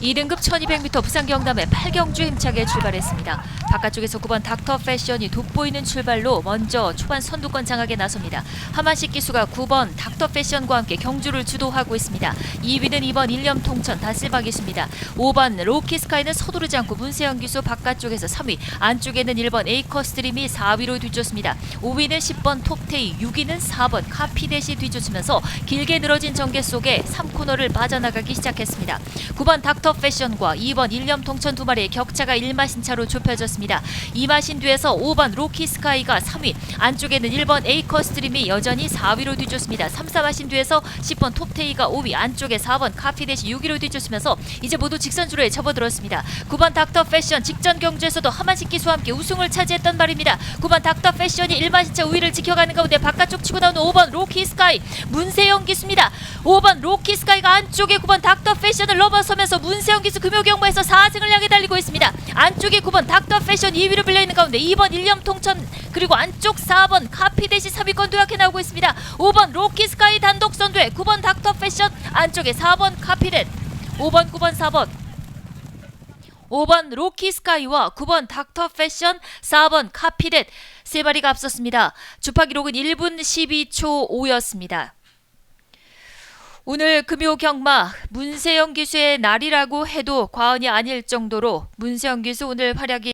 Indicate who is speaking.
Speaker 1: 2등급 1200m 부산 경남의 8경주 힘차게 출발했습니다. 바깥쪽에서 9번 닥터 패션이 돋보이는 출발로 먼저 초반 선두권 장악에 나섭니다. 하만식 기수가 9번 닥터 패션과 함께 경주를 주도하고 있습니다. 2위는 2번 일념 통천 다슬바 기수입니다. 5번 로키 스카이는 서두르지 않고 문세영 기수 바깥쪽에서 3위, 안쪽에는 1번 에이커 스트림이 4위로 뒤쫓습니다. 5위는 10번 톱테이, 6위는 4번 카피댓이 뒤쫓으면서 길게 늘어진 전개 속에 3코너를 빠져나가기 시작했습니다. 9번 닥터 패션과 2번 일념 통천 두 마리의 격차가 1마신 차로 좁혀졌습니다. 2마신 뒤에서 5번 로키 스카이가 3위, 안쪽에는 1번 에이커 스트림이 여전히 4위로 뒤쫓습니다. 3, 4마신 뒤에서 10번 톱테이가 5위, 안쪽에 4번 카피댓이 6위로 뒤쫓으면서 이제 모두 직선주로에 접어들었습니다. 9번 닥터 패션 직전 경주에서도 하만식 기수와 함께 우승을 차지했던 말입니다. 9번 닥터 패션이 1마신 차 우위를 지켜가는 가운데 바깥쪽 치고 나오는 5번 로키 스카이 문세영 기수입니다. 5번 로키 스카이가 안쪽에 9번 닥터 패션을 넘어서면서 문세영 기수 금요경마에서 4승을 향해 달리고 있습니다. 안쪽에 9번 닥터 패션 2위로 불려 있는 가운데 2번 일념 통천 그리고 안쪽 4번 카피댓이 3위권 도약해 나오고 있습니다. 5번 로키 스카이 단독 선두에 9번 닥터 패션 안쪽에 4번 카피댓 5번 9번 4번 5번 로키 스카이와 9번 닥터 패션, 4번 카피댓 세 마리가 앞섰습니다. 주파 기록은 1분 12초 5였습니다. 오늘 금요 경마 문세영 기수의 날이라고 해도 과언이 아닐 정도로 문세영 기수 오늘 활약이